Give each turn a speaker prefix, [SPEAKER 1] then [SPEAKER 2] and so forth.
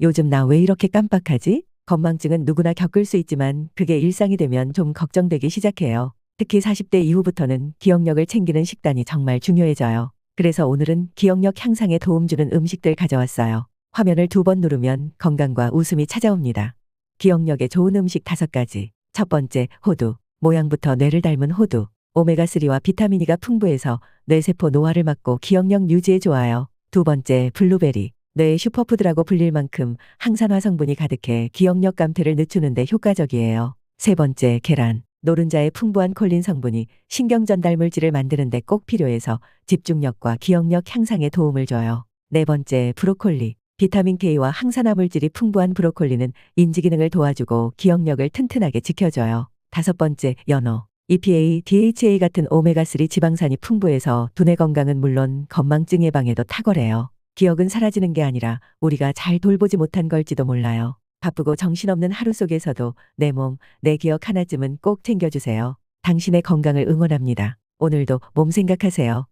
[SPEAKER 1] 요즘 나 왜 이렇게 깜빡하지? 건망증은 누구나 겪을 수 있지만 그게 일상이 되면 좀 걱정되기 시작해요. 특히 40대 이후부터는 기억력을 챙기는 식단이 정말 중요해져요. 그래서 오늘은 기억력 향상에 도움 주는 음식들 가져왔어요. 화면을 두 번 누르면 건강과 웃음이 찾아옵니다. 기억력에 좋은 음식 다섯 가지. 첫 번째, 호두. 모양부터 뇌를 닮은 호두. 오메가3와 비타민이가 풍부해서 뇌세포 노화를 막고 기억력 유지에 좋아요. 두 번째, 블루베리. 뇌의 슈퍼푸드라고 불릴 만큼 항산화 성분이 가득해 기억력 감퇴를 늦추는데 효과적이에요. 세 번째, 계란. 노른자의 풍부한 콜린 성분이 신경 전달 물질을 만드는데 꼭 필요해서 집중력과 기억력 향상에 도움을 줘요. 네 번째, 브로콜리. 비타민 K와 항산화 물질이 풍부한 브로콜리는 인지 기능을 도와주고 기억력을 튼튼하게 지켜줘요. 다섯 번째, 연어. EPA, DHA 같은 오메가3 지방산이 풍부해서 두뇌 건강은 물론 건망증 예방에도 탁월해요. 기억은 사라지는 게 아니라 우리가 잘 돌보지 못한 걸지도 몰라요. 바쁘고 정신없는 하루 속에서도 내 몸, 내 기억 하나쯤은 꼭 챙겨주세요. 당신의 건강을 응원합니다. 오늘도 몸 생각하세요.